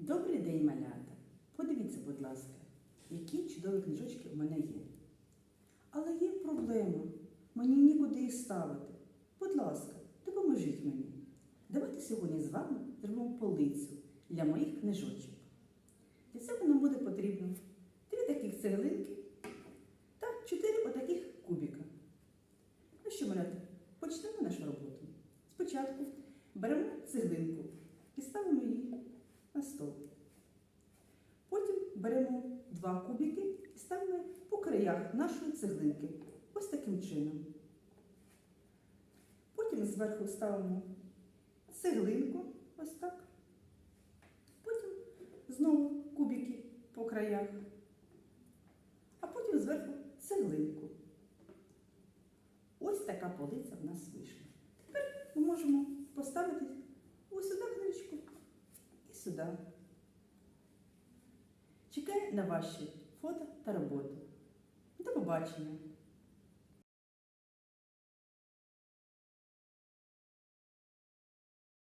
Добрий день, малята! Подивіться, будь ласка, які чудові книжочки в мене є. Але є проблема. Мені нікуди їх ставити. Будь ласка, допоможіть мені. Давайте сьогодні з вами зробимо полицю для моїх книжочок. Для цього нам буде потрібно три таких цеглинки та чотири отаких кубіка. Ну що, малята, почнемо нашу роботу. Спочатку беремо цеглинку і ставимо її на стол. Потім беремо два кубики і ставимо по краях нашої цеглинки. Ось таким чином. Потім зверху ставимо цеглинку, ось так. Потім знову кубики по краях. А потім зверху цеглинку. Ось така полиця в нас вийшла. Сюди. Чекаю на ваші фото та роботи. До побачення!